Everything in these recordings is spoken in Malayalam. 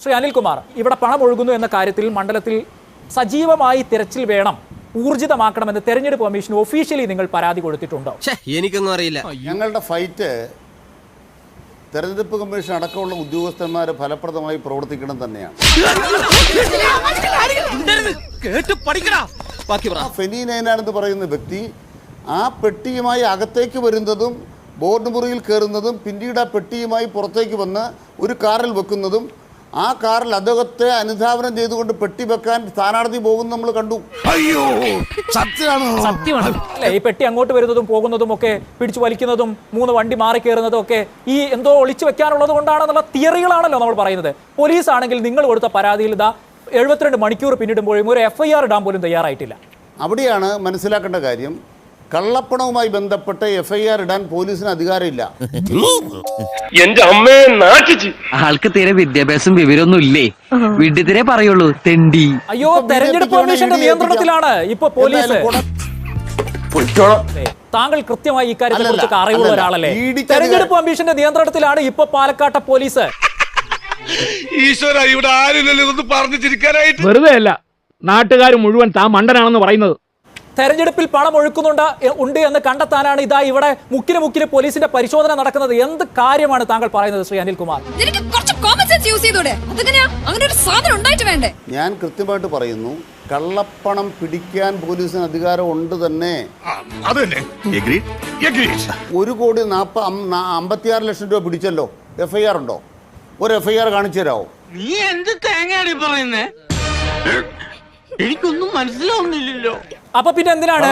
ശ്രീ അനിൽകുമാർ ഇവിടെ പണം ഒഴുകുന്നു എന്ന കാര്യത്തിൽ മണ്ഡലത്തിൽ സജീവമായി തിരച്ചിൽ വേണം ഊർജിതമാക്കണമെന്ന് തെരഞ്ഞെടുപ്പ് കമ്മീഷൻ ഒഫീഷ്യലി നിങ്ങൾ പരാതി കൊടുത്തിട്ടുണ്ടോ. ഛേ, എനിക്കൊന്നും അറിയില്ല. ഞങ്ങളുടെ ഫൈറ്റ് തെരഞ്ഞെടുപ്പ് കമ്മീഷൻ അടക്കമുള്ള ഉദ്യോഗസ്ഥന്മാർ ഫലപ്രദമായി പ്രവർത്തിക്കണം തന്നെയാണ്. ഫെനി പറയുന്ന വ്യക്തി ആ പെട്ടിയുമായി അകത്തേക്ക് വരുന്നതും ബോർഡ് മുറിയിൽ കയറുന്നതും പിന്നീട് ആ പെട്ടിയുമായി പുറത്തേക്ക് വന്ന് ഒരു കാറിൽ വെക്കുന്നതും ആ കാറിൽ അദ്ദേഹത്തെ അനുധാവനം ചെയ്തുകൊണ്ട് പെട്ടി വെക്കാൻ സ്ഥാനാർത്ഥി പോകുന്നു നമ്മൾ കണ്ടു. അയ്യോ സത്യമാണ്. അല്ലേ ഈ പെട്ടി അങ്ങോട്ട് വരുന്നതും പോകുന്നതും ഒക്കെ പിടിച്ചു വലിക്കുന്നതും മൂന്ന് വണ്ടി മാറി കയറുന്നതും ഒക്കെ ഈ എന്തോ ഒളിച്ചു വെക്കാനുള്ളത് കൊണ്ടാണെന്നുള്ള തിയറികളാണല്ലോ നമ്മൾ പറയുന്നത്. പോലീസ് ആണെങ്കിൽ നിങ്ങൾ കൊടുത്ത പരാതിയിൽ ഇതാ എഴുപത്തിരണ്ട് മണിക്കൂർ പിന്നിടുമ്പോഴും ഒരു എഫ് ഐ ആർ ഇടാൻ പോലും തയ്യാറായിട്ടില്ല. അവിടെയാണ് മനസ്സിലാക്കേണ്ട കാര്യം. കള്ളപ്പണവുമായി ബന്ധപ്പെട്ട് എഫ് ഐ ആർ ഇടാൻ പോലീസിന് അധികാരമില്ല. എന്റെ അമ്മയെ നാട്ടിച്ചു. ആൾക്ക് തീരെ വിദ്യാഭ്യാസം വിവരമൊന്നും ഇല്ലേ? വീട്ടിൽ പറയുള്ളൂ തെണ്ടി. അയ്യോ തെരഞ്ഞെടുപ്പ് കമ്മീഷന്റെ നിയന്ത്രണത്തിലാണ് ഇപ്പൊ പോലീസ്. താങ്കൾ കൃത്യമായി ഇക്കാര്യത്തെ അല്ലല്ല, കുറിച്ച് അറിവുള്ള ഒരാളല്ലേ? തെരഞ്ഞെടുപ്പ് കമ്മീഷന്റെ നിയന്ത്രണത്തിലാണ് ഇപ്പൊ പാലക്കാട്ടെ പോലീസ്. ഈശ്വര ഇവിടെ ആരും ഇതൊന്ന് പറഞ്ഞു ചിരിക്കാനായിട്ട് വെറുതെ അല്ല നാട്ടുകാർ മുഴുവൻ താ മണ്ടനാണെന്ന് പറയുന്നത്. തെരഞ്ഞെടുപ്പിൽ പണം ഒഴുക്കുന്നുണ്ട് ഉണ്ട് എന്ന് കണ്ടെത്താനാണ് ഇതാ ഇവിടെ മുക്കിന് മുക്കിന് പോലീസിന്റെ പരിശോധന നടക്കുന്നത്. എന്ത് കാര്യമാണ് താങ്കൾ പറയുന്നത് ശ്രീ അനിൽകുമാർ? നിനക്ക് കുറച്ച് കോമൺ സെൻസ് യൂസ് ചെയ്തൂടെ? അതെങ്ങനെയാ? അങ്ങനെ ഒരു സാധനം ഉണ്ടായിട്ട് വേണ്ടേ? ഞാൻ കൃത്യമായിട്ട് പറയുന്നു കള്ളപ്പണം പിടിക്കാൻ പോലീസിന് അധികാരം ഉണ്ട് തന്നെ. ഒരു കോടി നാപ്പ അമ്പത്തിയാറ് ലക്ഷം രൂപ പിടിച്ചല്ലോ. എഫ് ഐ ആർ ഉണ്ടോ? ഒരു എഫ് ഐ ആർ കാണിച്ചു തരാമോ നീ എന്ത് തേങ്ങയാണ് പറയുന്നത് എനിക്കൊന്നും മനസ്സിലാവുന്നില്ലല്ലോ. അപ്പൊ പിന്നെ എന്തിനാണ്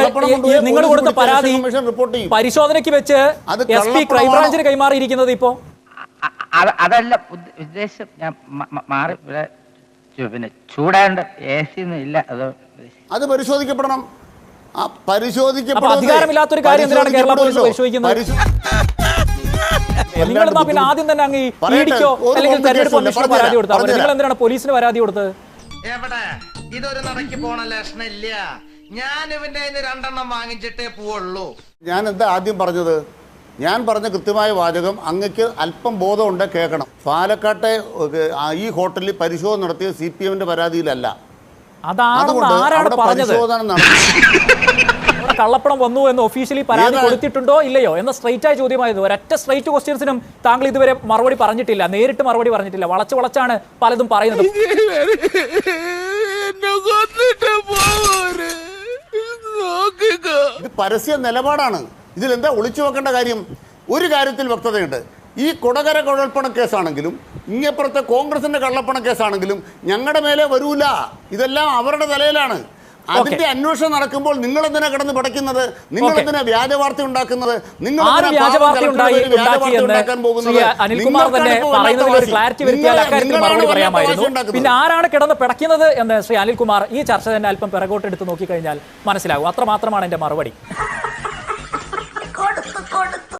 നിങ്ങൾ കൊടുത്ത പരാതി. പരിശോധനയ്ക്ക് വെച്ച് എസ് പി? ക്രൈംബ്രാഞ്ചിന് കൈമാറിയിരിക്കുന്നത് ഇപ്പോ അതല്ല ഉദ്ദ- ഉദ്ദേശം ഞാൻ മാറി പിന്നെ ചൂടാണ്ട് എ സി ഒന്നും ഇല്ല അത് അത് പരിശോധിക്കപ്പെടണം അപ്പൊ അധികാരമില്ലാത്തൊരു കാര്യം എന്തിനാണ് കേരള പോലീസ്. പരിശോധിക്കുന്നത്? നിങ്ങൾ പിന്നെ ആദ്യം തന്നെ അങ്ങ് ഒരു അല്ലെങ്കിൽ തെരഞ്ഞെടുപ്പ് പരാതി കൊടുത്താൽ. നിങ്ങൾ എന്തിനാണ് പോലീസിന് പരാതി കൊടുത്തത് ഇതൊരു നടക്കി പോണ ലക്ഷണില്ല ഞാൻ ഇവന്റെ രണ്ടെണ്ണം വാങ്ങിച്ചിട്ടേ പോവുള്ളൂ. ഞാൻ എന്താ ആദ്യം പറഞ്ഞത്? ഞാൻ പറഞ്ഞ കൃത്യമായ വാചകം അങ്ങക്ക് അല്പം ബോധമുണ്ട് കേൾക്കണം. പാലക്കാട്ടെ ഈ ഹോട്ടലിൽ പരിശോധന നടത്തിയ സി പി എമ്മിന്റെ പരാതിയിലല്ല. അതാണെന്ന് അതുകൊണ്ട് ആരാണ് അവിടെ പറഞ്ഞത്? പരിശോധന നടത്തി. കള്ളപ്പണം വന്നു എന്ന് ഒഫീഷ്യലി പരാതി കൊടുത്തിട്ടുണ്ടോ ഇല്ലയോ? എന്ന സ്ട്രൈറ്റ് ആയ ചോദ്യമായത് ഒരൊറ്റ സ്ട്രൈറ്റ് ക്വസ്റ്റ്യൻസിനും താങ്കൾ ഇതുവരെ മറുപടി പറഞ്ഞിട്ടില്ല. നേരിട്ട് മറുപടി പറഞ്ഞിട്ടില്ല. വളച്ച് വളച്ചാണ് പലതും പറയുന്നത് ഇത് പരസ്യ നിലപാടാണ്. ഇതിലെന്താ ഒളിച്ചു വെക്കേണ്ട കാര്യം? ഒരു കാര്യത്തിൽ വ്യക്തതയുണ്ട്. ഈ കൊടകര കുഴൽപ്പണ കേസാണെങ്കിലും ഇങ്ങപ്പുറത്തെ കോൺഗ്രസിന്റെ കള്ളപ്പണ കേസാണെങ്കിലും ഞങ്ങളുടെ മേലെ വരൂല. ഇതെല്ലാം അവരുടെ തലയിലാണ്. അതിന്റെ അന്വേഷണം നടക്കുമ്പോൾ നിങ്ങൾ എന്തിനാ കിടന്ന് പഠിക്കുന്നത് നിങ്ങൾ. എന്തിനാ വ്യാജ വാർത്ത ഉണ്ടാക്കുന്നത് നിങ്ങൾ അനിൽകുമാർ തന്നെ പറയുന്നതിൽ ഒരു ക്ലാരിറ്റി വാശി. വരുത്തിയാൽ നിങ്ങളാണ് അക്കാര്യത്തിൽ വല്ലാത്ത മറുപടി പറയാമായിരുന്നു. പിന്നെ ആരാണ് കിടന്ന് പിടയ്ക്കുന്നത് എന്ന് ശ്രീ അനിൽകുമാർ ഈ ചർച്ച തന്നെ അല്പം പിറകോട്ടെടുത്ത് നോക്കിക്കഴിഞ്ഞാൽ മനസ്സിലാകും. അത്രമാത്രമാണ് എന്റെ മറുപടി.